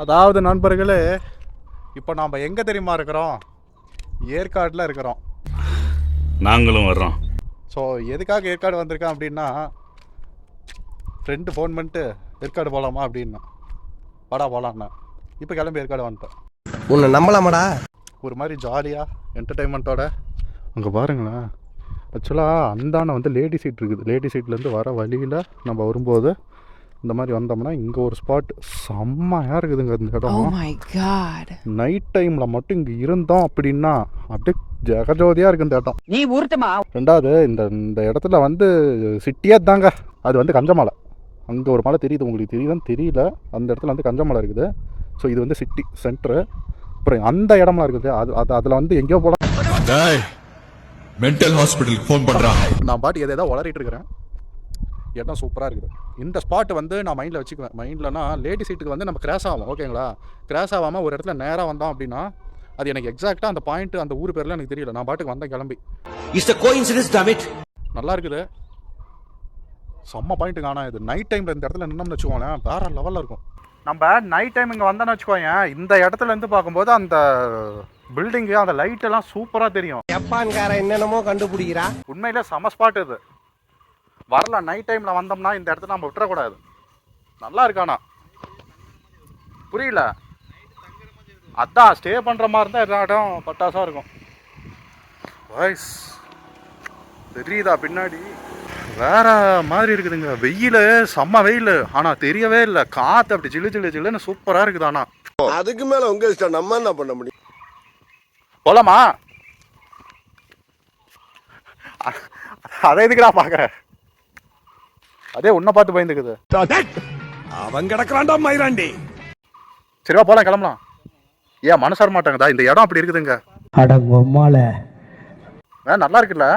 அதாவது நண்பர்களே இப்போ நாம் எங்கே தெரியுமா இருக்கிறோம்? ஏற்காட்டில் இருக்கிறோம். நாங்களும் வர்றோம். ஸோ எதுக்காக ஏற்காடு வந்திருக்கேன் அப்படின்னா ஃப்ரெண்டு ஃபோன் பண்ணிட்டு ஏற்காடு போகலாமா அப்படின்னா. வாடா போகலான்னா இப்போ கிளம்பி ஏற்காடு வந்துட்டேன் உன்னை நம்பலாமாடா? ஒரு மாதிரி ஜாலியாக என்டர்டைன்மெண்ட்டோட அங்கே பாருங்களேன். ஆக்சுவலாக அந்தாண்ட வந்து லேடி சீட் இருக்குது. லேடி சீட்லேருந்து வர வழியில் நம்ம வரும்போது இந்த மாதிரி வந்தோம்னா இங்கே ஒரு ஸ்பாட் செம்மையாக இருக்குதுங்க இந்த இடம். நைட் டைமில் மட்டும் இங்கே இருந்தோம் அப்படின்னா அப்படியே ஜெகஜோதியாக இருக்கு இந்த இடம். நீ உருட்டுமா ரெண்டாவது இந்த இந்த இடத்துல வந்து சிட்டியே தாங்க. அது வந்து கஞ்சமலை. அங்கே ஒரு மலை தெரியுது உங்களுக்கு தெரியுதான்னு தெரியல. அந்த இடத்துல வந்து கஞ்சமலை இருக்குது. ஸோ இது வந்து சிட்டி சென்டரு அப்புறம் அந்த இடம்லாம் இருக்குது. அது அது அதில் வந்து எங்கேயோ போகலாம் டேய் மென்டல் ஹாஸ்பிட்டலுக்கு ஃபோன் பண்றான் நான் பாட்டு எதை ஏதோ வளரிட்டு இருக்கிறேன். இடம் சூப்பராக இருக்குது. இந்த ஸ்பாட் வந்து நான் மைண்டில் வச்சுக்குவேன். மைண்ட்லனா லேடி சீட்டுக்கு வந்து நம்ம கிராஸ் ஆகும் ஓகேங்களா கிராஸ் ஆகாமல் ஒரு இடத்துல நேராக வந்தோம் அப்படின்னா அது எனக்கு எக்ஸாக்டாக அந்த பாயிண்ட் அந்த ஊர் பேர்லாம் எனக்கு தெரியல. நான் பாட்டுக்கு வந்தேன் கிளம்பி. நல்லா இருக்குது. செம்ம பாயிண்ட் காணா இது. நைட் டைமில் இந்த இடத்துல நின்னோம்னு வச்சுக்கோங்களேன் வேற லெவலில் இருக்கும். நம்ம நைட் டைம் இங்கே வந்தோம்னு வச்சுக்கோங்க இந்த இடத்துல இருந்து பார்க்கும்போது அந்த பில்டிங்கு அந்த லைட் எல்லாம் சூப்பராக தெரியும். ஜப்பான்காரன் என்னென்னமோ கண்டுபிடிக்கிறா உண்மையிலே செம ஸ்பாட் இது. வரலாம் நைட் டைமில் வந்தோம்னா இந்த இடத்துல நம்ம விட்டுறக்கூடாது. நல்லா இருக்கானா? புரியல. அதான் ஸ்டே பண்ணுற மாதிரி இருந்தால் எல்லா இடம் பட்டாசாக இருக்கும். வாய்ஸ் தெரியுதா பின்னாடி? வேற மாதிரி இருக்குதுங்க. வெயில் செம்ம வெயில். ஆனால் தெரியவே இல்லை. காற்று அப்படி ஜிலு ஜிலு ஜிலுன்னு சூப்பராக இருக்குது ஆனால் அதுக்கு மேல உங்க இஷ்டம். நம்ம என்ன பண்ண முடியும்? போலாமா? அதை எதுக்குடா பார்க்க அதே உன்னை பார்த்து பயந்துக்குது. அவன் கிடக்குறான்டா மயிராண்டி சரிவா போலாம் கிளம்பலாம். ஏன் மனசு வர மாட்டாங்கடா? இந்த இடம் அப்படி இருக்குதுங்க. ஏன் நல்லா இருக்குல்ல?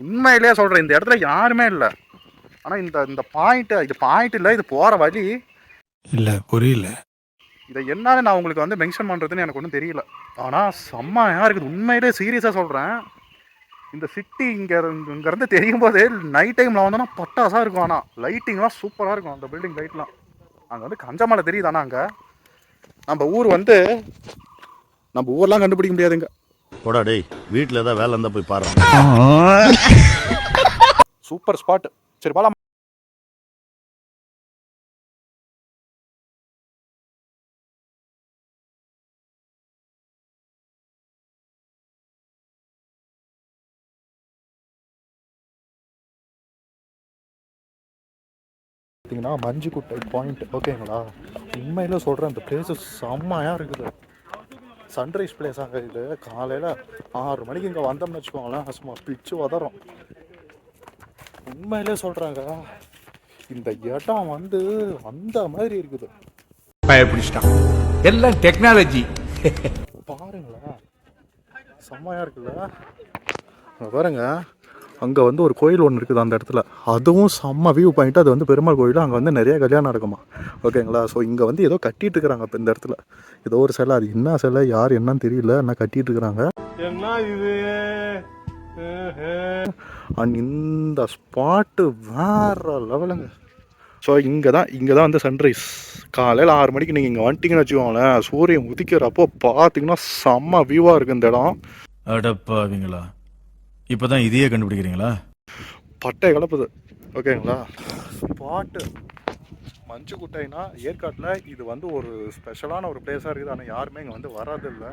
உண்மையிலேயே சொல்றேன் இந்த இடத்துல யாருமே இல்லை. ஆனா இந்த இந்த பாயிண்ட் இது பாயிண்ட் இல்லை இது போற வழி. இல்ல புரியல. இதை என்னன்னு நான் உங்களுக்கு வந்து மென்ஷன் பண்ணுறதுன்னு எனக்கு ஒன்றும் தெரியல. ஆனால் செம்மையாக இருக்குது. உண்மையிலே சீரியஸாக சொல்கிறேன் இந்த சிட்டி இங்கே இங்கேருந்து தெரியும் போதே நைட் டைமில் வந்தோன்னா பட்டாசாக இருக்கும் ஆனால் லைட்டிங்லாம் சூப்பராக இருக்கும். அந்த பில்டிங் லைட்லாம் அங்கே வந்து கஞ்சமலை தெரியுது ஆனால் அங்கே. நம்ம ஊர் வந்து நம்ம ஊர்லாம் கண்டுபிடிக்க முடியாதுங்க. போடா டேய் வீட்டில் ஏதாவது வேலை இருந்தால் போய் பாரு. சூப்பர் ஸ்பாட் சரி போலாம். பார்த்தீங்கன்னா மஞ்சுக்குட்டை பாயிண்ட் ஓகேங்களா உண்மையில சொல்கிறேன் இந்த பிளேஸு செம்மையாக இருக்குது. சன்ரைஸ் பிளேஸ் அங்கே இது காலையில் ஆறு மணிக்கு இங்கே வந்தோம்னு வச்சுக்கோங்களேன் சும்மா பிச்சு உதறோம் உண்மையிலே சொல்கிறாங்க இந்த இடம் வந்து அந்த மாதிரி இருக்குது. பயப்பிடிச்சிட்டான் எல்லாம் டெக்னாலஜி பாருங்களேன் செம்மையாக இருக்குல்ல? பாருங்க அங்கே வந்து ஒரு கோயில் ஒன்று இருக்குது அந்த இடத்துல. அதுவும் செம்ம வியூ பாயிண்ட் அது வந்து பெருமாள் கோயில் அங்கே வந்து நிறைய கல்யாணம் நடக்குமா? ஓகேங்களா ஸோ இங்கே வந்து ஏதோ கட்டிட்டு இருக்கிறாங்க இப்போ இந்த இடத்துல. ஏதோ ஒரு சிலை. அது என்ன சிலை? யார் என்னன்னு தெரியல. ஆனால் கட்டிட்டு இருக்கிறாங்க? அண்ட் இந்த ஸ்பாட்டு வேற லெவலுங்க. ஸோ இங்கே தான் இங்கே தான் வந்து சன்ரைஸ் காலையில் ஆறு மணிக்கு நீங்கள் இங்கே வந்துட்டீங்கன்னு வச்சுக்கோங்களேன். சூரியன் உதிக்கிறப்போ பார்த்தீங்கன்னா செம்ம வியூவாக இருக்குது இந்த இடம். அடப்பாவீங்களா. இப்பதான் இதையே கண்டுபிடிக்கிறீங்களா? பட்டை கலப்புது. ஓகேங்களா? ஸ்பாட்டு மஞ்சு குட்டைனா ஏற்காட்டில் இது வந்து ஒரு ஸ்பெஷலான ஒரு பிளேஸாக இருக்குது. ஆனால் யாருமே இங்கே வந்து வராதில்லை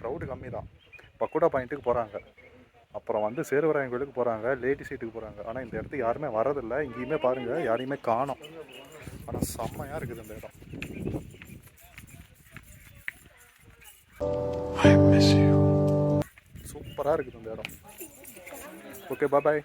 க்ரௌடு கம்மி தான் பக்குடா பாயிண்ட்டுக்கு போகிறாங்க அப்புறம் வந்து சேர்வராயன் கோயிலுக்கு போகிறாங்க லேடி சீட்டுக்கு போகிறாங்க ஆனால் இந்த இடத்துக்கு யாருமே வரதில்லை இங்கேயுமே பாருங்கள் யாரையுமே காணோம். ஆனால் செம்மையாக இருக்குது இந்த இடம். சூப்பராக இருக்குது இந்த இடம். Okay bye